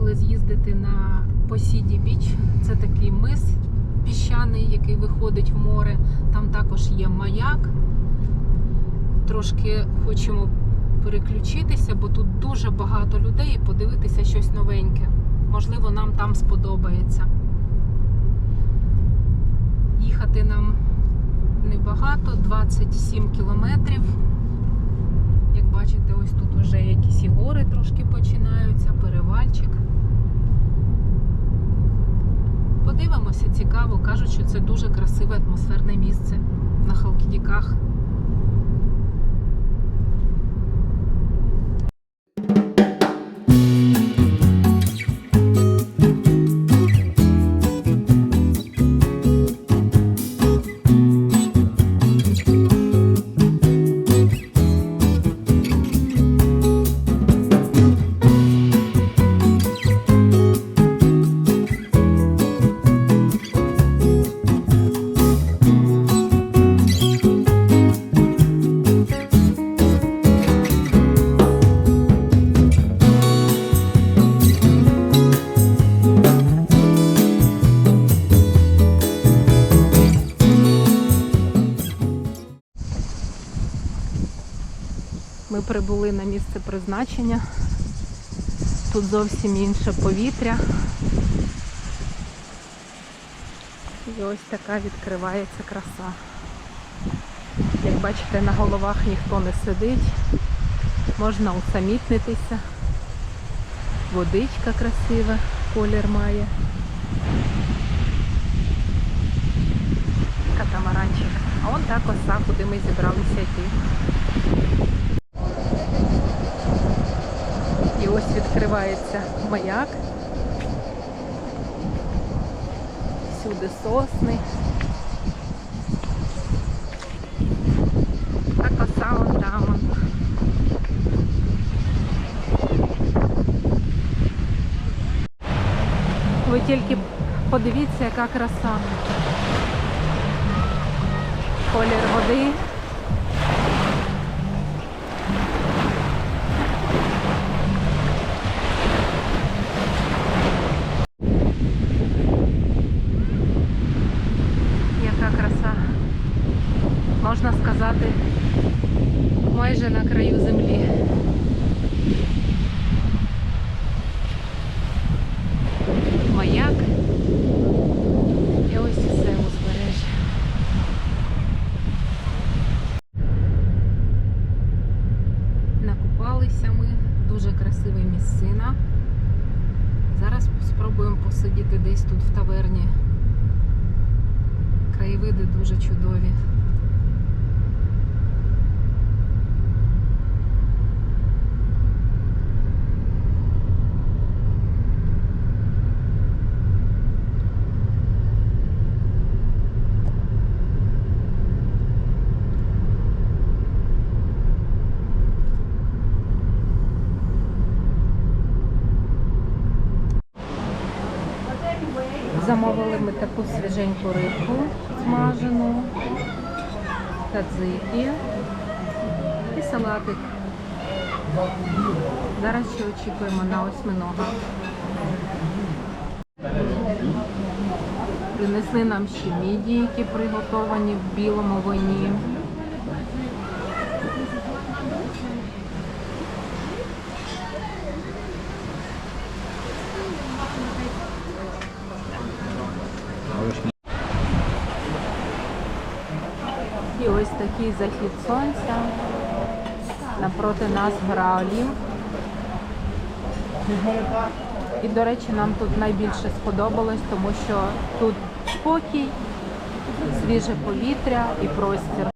вирішили з'їздити на Посіді Біч. Це такий мис піщаний, який виходить в море. Там також є маяк. Трошки хочемо переключитися, бо тут дуже багато людей і подивитися щось новеньке. Можливо, нам там сподобається. Їхати нам небагато, 27 кілометрів. Як бачите, ось тут вже якісь і гори трошки починаються, перевальчик. Подивимося, цікаво. Кажуть, що це дуже красиве атмосферне місце на Халкідіках. Ми прибули на місце призначення. Тут зовсім інше повітря. І ось така відкривається краса. Як бачите, на головах ніхто не сидить. Можна усамітнитися. Водичка красива, колір має. Катамаранчик. А он та коса, куди ми зібралися йти. І ось відкривається маяк. Всюди сосни. А коса. Ви тільки подивіться, яка краса. Колір води. Яка краса. Можна сказати, майже на краю землі. Маяк. І ось і все узбережжя. Накупалися ми, дуже красива місцина. Зараз спробуємо посидіти десь тут в таверні. Краєвиди дуже чудові. Салатик. Зараз ще очікуємо на осьминога. Принесли нам ще мідії, які приготовані в білому вині. І ось такий захід сонця. Напроти нас гра Олімп. І, до речі, нам тут найбільше сподобалось, тому що тут спокій, свіже повітря і простір.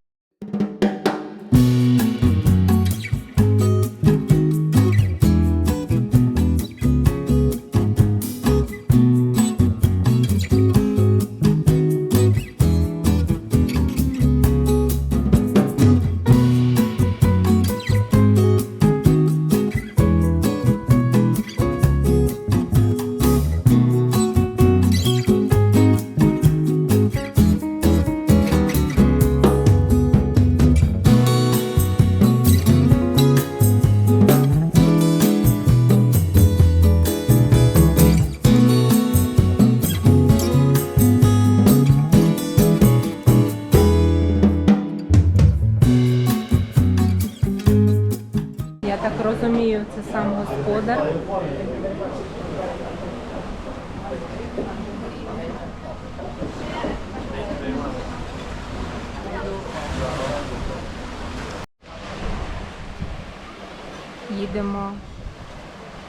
Розумію, це сам господар. Їдемо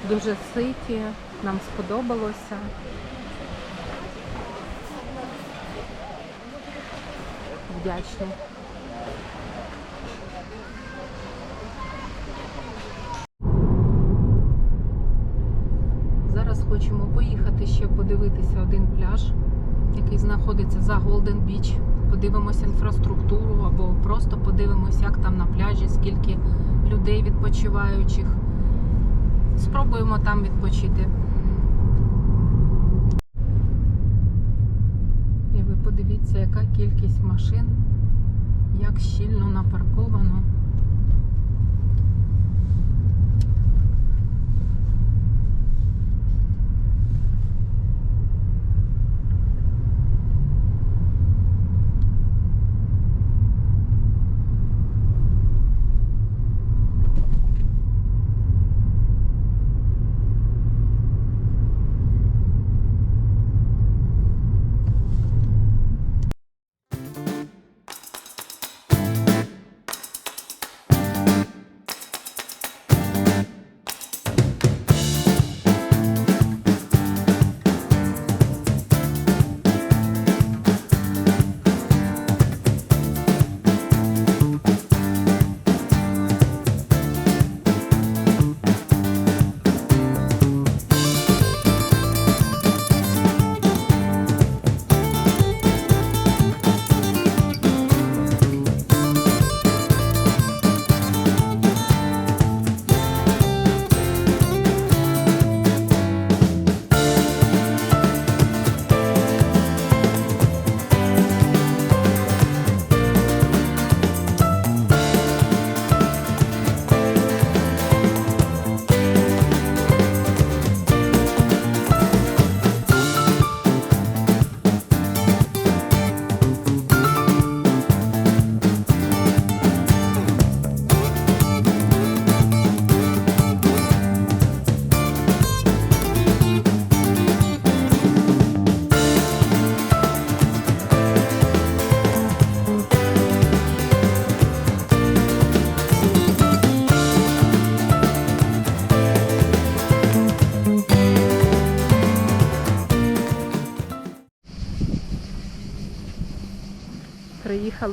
дуже ситі, нам сподобалося. Вдячні. Зараз хочемо поїхати ще подивитися один пляж, який знаходиться за Голден Біч. Подивимося інфраструктуру або просто подивимося, як там на пляжі, скільки людей відпочиваючих. Спробуємо там відпочити. І ви подивіться, яка кількість машин, як щільно напарковано.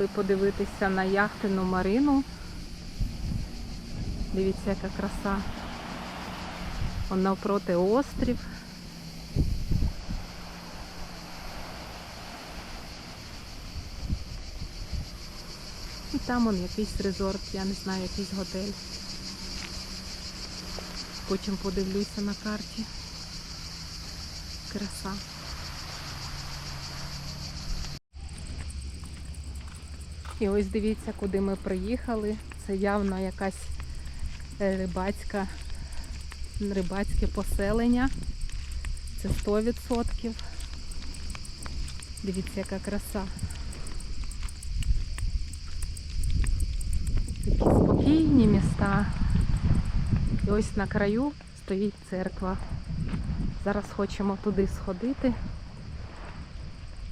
Приїхали подивитися на яхтину Марину. Дивіться, яка краса. Он навпроти острів. І там он якийсь резорт, я не знаю, якийсь готель. Потім подивлюся на карті. Краса. І ось дивіться, куди ми приїхали. Це явно якась е, рибацька, рибацьке поселення. Це 100%. Дивіться, яка краса. Такі спокійні міста. І ось на краю стоїть церква. Зараз хочемо туди сходити.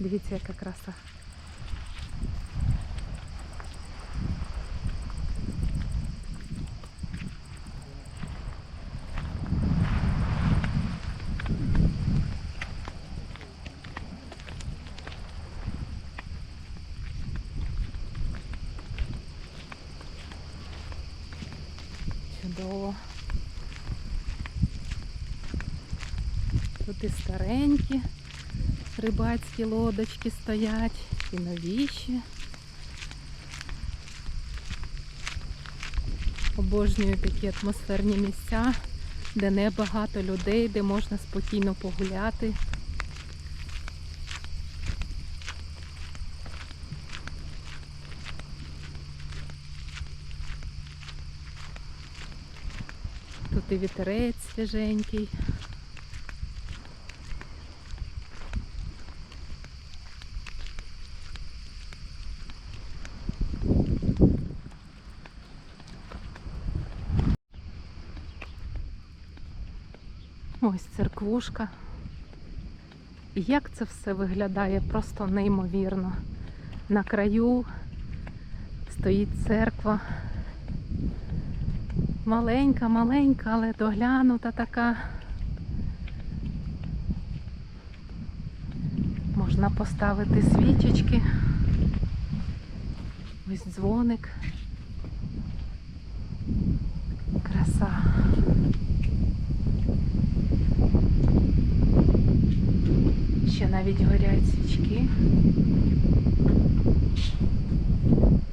Дивіться, яка краса. Чудово. Тут і старенькі рибацькі лодочки стоять, і новіші. Обожнюю такі атмосферні місця, де небагато людей, де можна спокійно погуляти. Тут і вітерець свіженький. І Як це все виглядає просто неймовірно. На краю стоїть церква. Маленька, маленька, але доглянута така. Можна поставити свічечки. Ось дзвоник. Краса. Ще навіть горять свічки.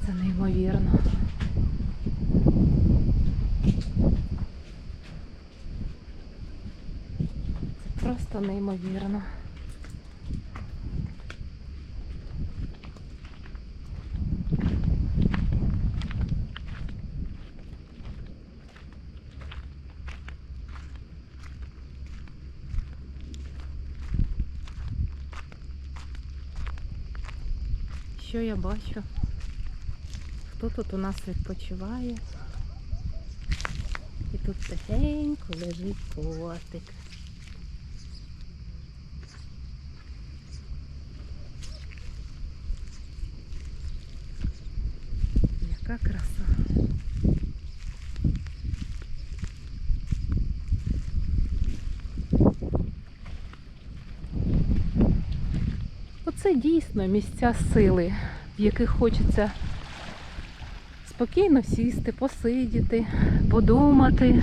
Це неймовірно. Це просто неймовірно. Що я бачу? Хто тут у нас відпочиває? І тут тихенько лежить котик. Яка краса. Оце дійсно місця сили, в яких хочеться спокійно сісти, посидіти, подумати,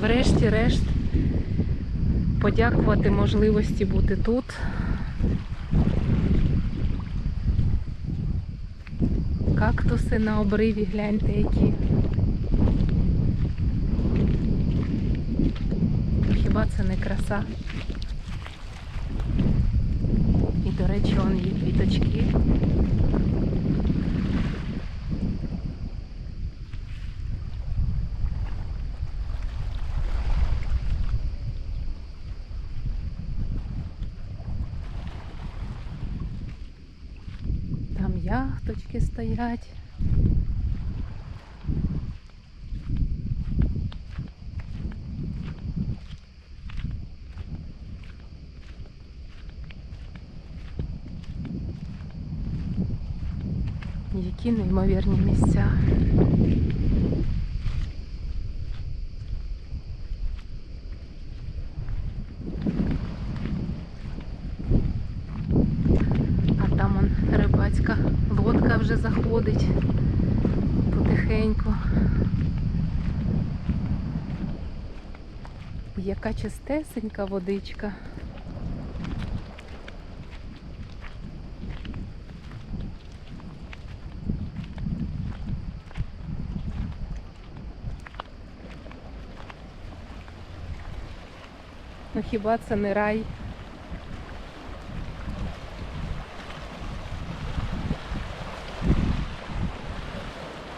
врешті-решт подякувати можливості бути тут. Кактуси на обриві, гляньте які. Хіба це не краса? І, до речі, он є квіточки. Там яхточки стоять. Які неймовірні місця. А там он рибацька лодка вже заходить потихеньку. Яка чистесенька водичка. Ну хіба це не рай?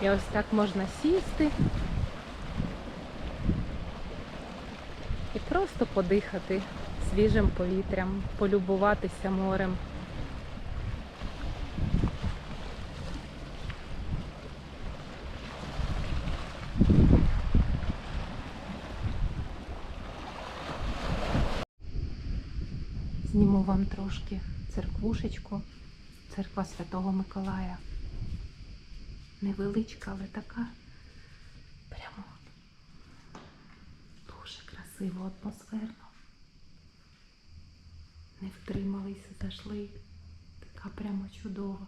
І ось так можна сісти і просто подихати свіжим повітрям, полюбуватися морем. Вам трошки церквушечку, церква Святого Миколая. Невеличка, але така прямо дуже красиво, атмосферно. Не втрималися, зайшли. Така прямо чудова.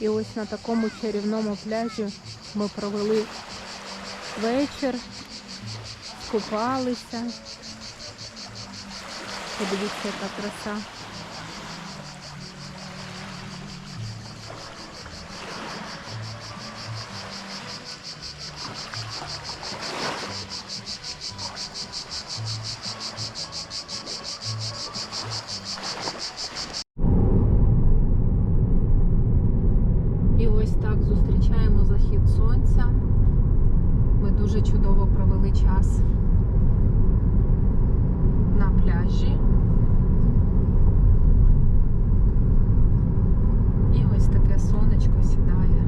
І ось на такому чарівному пляжі ми провели вечір, купалися. Подивіться, яка краса. І ось так зустрічаємо захід сонця. Ми дуже чудово провели час на пляжі. І ось таке сонечко сідає.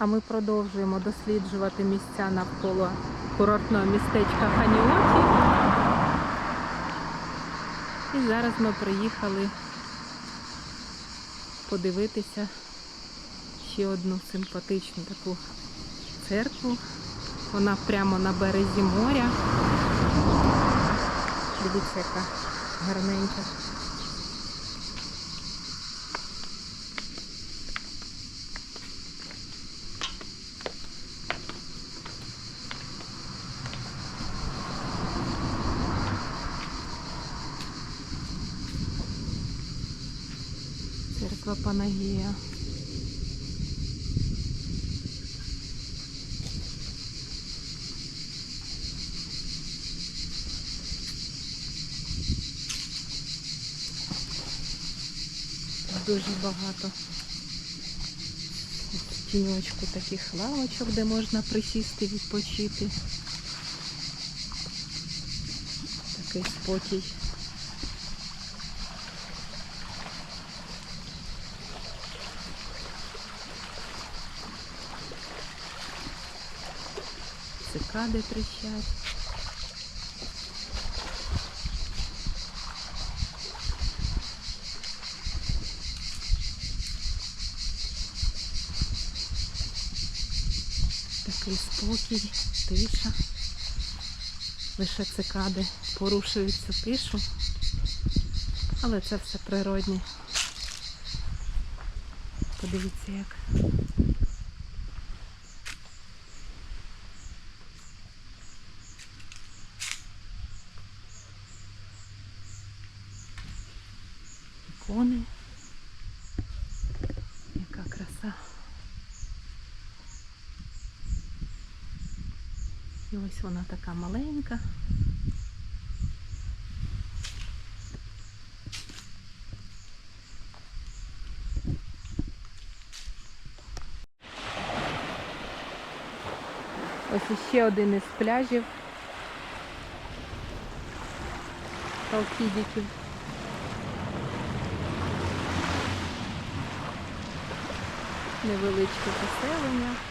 А ми продовжуємо досліджувати місця навколо курортного містечка Ханіоті. І зараз ми приїхали подивитися ще одну симпатичну таку церкву. Вона прямо на березі моря. Дивіться, яка гарненька. Церква Панагія. Дуже багато в тіньочку таких лавочок, де можна присісти, відпочити. Такий спокій. Цикади трещать. Такий спокій, тиша. Лише цикади порушують цю тишу, але це все природне. Подивіться як. Ікони. Яка краса. І ось вона така маленька. Ось іще один із пляжів. Халкідіків. Невеличке поселення.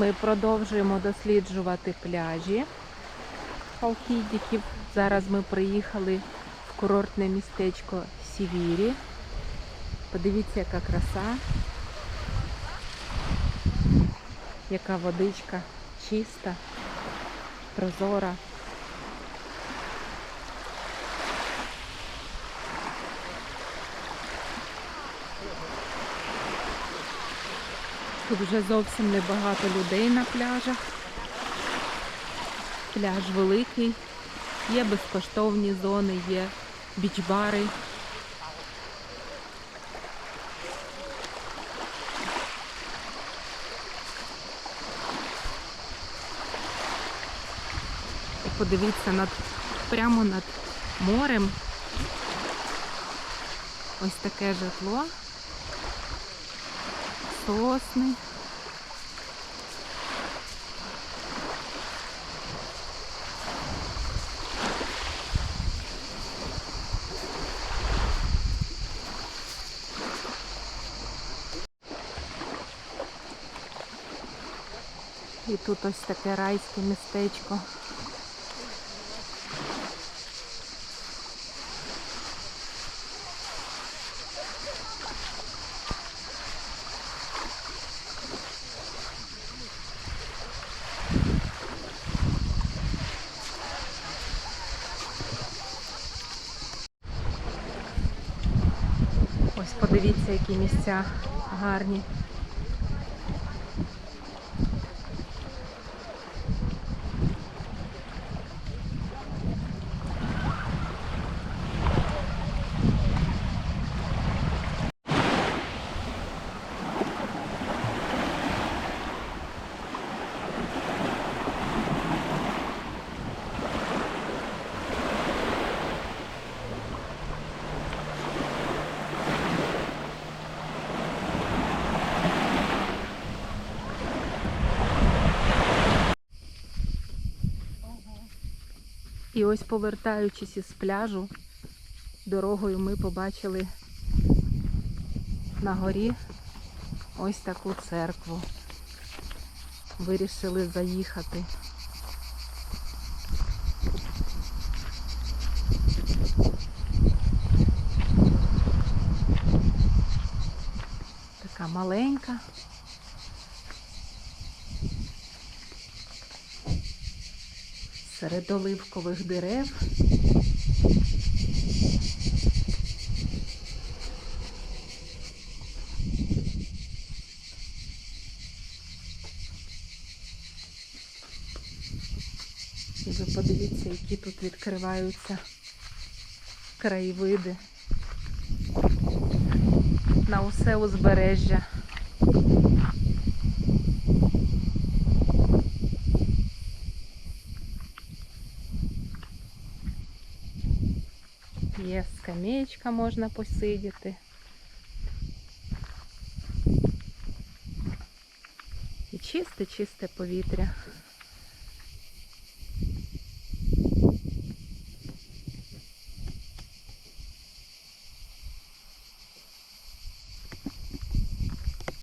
Ми продовжуємо досліджувати пляжі Халкідіків. Зараз ми приїхали в курортне містечко Сівірі. Подивіться, яка краса, яка водичка чиста, прозора. Тут вже зовсім небагато людей на пляжах. Пляж великий, є безкоштовні зони, є біч-бари. Подивіться над прямо над морем. Ось таке житло. Сосни. І тут ось таке райське містечко. Ось подивіться, які місця гарні. І ось повертаючись із пляжу, дорогою ми побачили на горі ось таку церкву. Вирішили заїхати. Така маленька. Серед оливкових дерев. І ви подивіться, які тут відкриваються краєвиди на усе узбережжя. Є скамеечка, можна посидіти. І чисте, чисте повітря.